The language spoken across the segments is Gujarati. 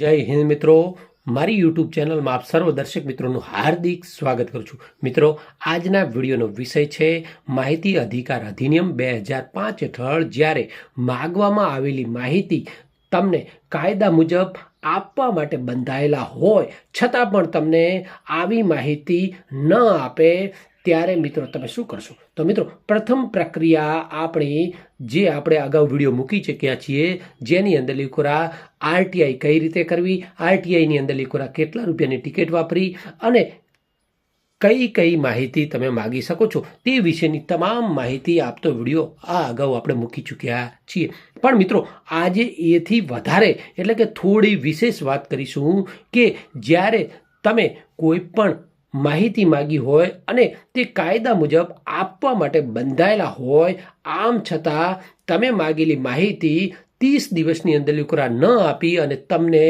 જય હિન્દ મિત્રો. મારી યુટ્યુબ ચેનલમાં આપ સર્વ દર્શક મિત્રોનું હાર્દિક સ્વાગત કરું છું. મિત્રો, આજના વિડીયોનો વિષય છે માહિતી અધિકાર અધિનિયમ બે હજાર પાંચ હેઠળ જ્યારે માગવામાં આવેલી માહિતી તમને કાયદા મુજબ આપવા માટે બંધાયેલા હોય, છતાં પણ તમને આવી માહિતી ન આપે ત્યારે મિત્રો તમે શું કરશો? તો મિત્રો, પ્રથમ પ્રક્રિયા આપણી જે આપણે અગાઉ વીડિયો મૂકી ચૂક્યા છીએ, જેની અંદર લીકોરા આરટીઆઈ કઈ રીતે કરવી, આરટીઆઈની અંદર લીકોરા કેટલા રૂપિયાની ટિકિટ વાપરી અને કઈ કઈ માહિતી તમે માગી શકો છો તે વિશેની તમામ માહિતી આપતો વીડિયો આ અગાઉ આપણે મૂકી ચૂક્યા છીએ. પણ મિત્રો, આજે એથી વધારે એટલે કે થોડી વિશેષ વાત કરીશું કે જ્યારે તમે કોઈ પણ માહિતી માગી હોય અને તે કાયદા મુજબ આપવા માટે બંધાયેલા હોય, આમ છતાં તમે માગેલી માહિતી ત્રીસ દિવસની અંદર લીકરા ન આપી અને તમને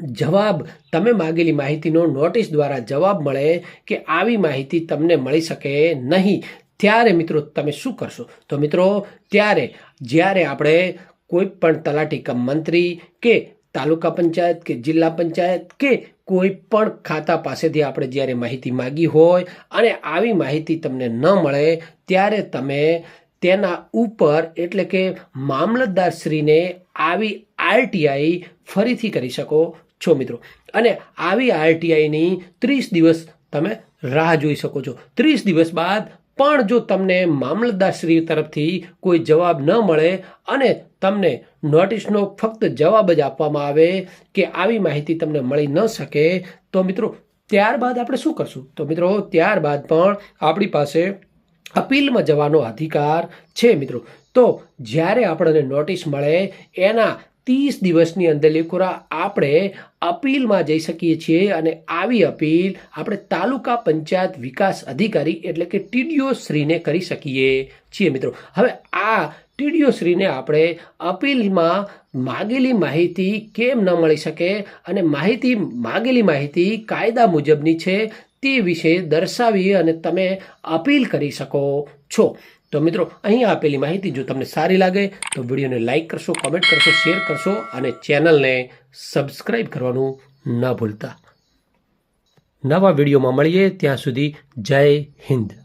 જવાબ, તમે માગેલી માહિતીનો નોટિસ દ્વારા જવાબ મળે કે આવી માહિતી તમને મળી શકે નહીં. ત્યારે મિત્રો તમે શું કરશો? તો મિત્રો, ત્યારે જ્યારે આપણે કોઈ પણ તલાટી કમ મંત્રી કે તાલુકા પંચાયત કે જિલ્લા પંચાયત કે કોઈ પણ ખાતા પાસેથી આપણે જ્યારે માહિતી માગી હોય અને આવી માહિતી તમને ન મળે, ત્યારે તમે તેના ઉપર એટલે કે મામલતદારશ્રીને આવી આરટીઆઈ ફરીથી કરી શકો છો મિત્રો. અને આવી આરટીઆઈની ત્રીસ દિવસ તમે રાહ જોઈ શકો છો. ત્રીસ દિવસ બાદ પણ જો તમને મામલતદારશ્રી તરફથી કોઈ જવાબ ન મળે અને તમને નોટિસનો ફક્ત જવાબ જ આપવામાં આવે કે આવી માહિતી તમને મળી ન શકે, તો મિત્રો ત્યારબાદ આપણે શું કરશું? તો મિત્રો ત્યારબાદ પણ આપણી પાસે અપીલમાં જવાનો અધિકાર છે મિત્રો. તો જ્યારે આપણને નોટિસ મળે, એના ત્રીસ દિવસની અંદર લેખોરા આપણે અપીલમાં જઈ શકીએ છીએ અને આવી અપીલ આપણે તાલુકા પંચાયત વિકાસ અધિકારી એટલે કે ટીડીઓ શ્રીને કરી શકીએ છીએ મિત્રો. હવે આ ટીડીઓ શ્રીને આપણે અપીલમાં માગેલી માહિતી કેમ ન મળી શકે અને માહિતી માગેલી માહિતી કાયદા મુજબની છે તે વિશે દર્શાવી અને તમે અપીલ કરી શકો છો. તો મિત્રો અહીં આપેલી માહિતી જો તમને સારી લાગે, તો વિડીયોને લાઇક કરશો, કોમેન્ટ કરશો, શેર કરશો અને ચેનલને સબસ્ક્રાઈબ કરવાનું ન ભૂલતા. નવા વિડીયોમાં મળીએ, ત્યાં સુધી જય હિન્દ.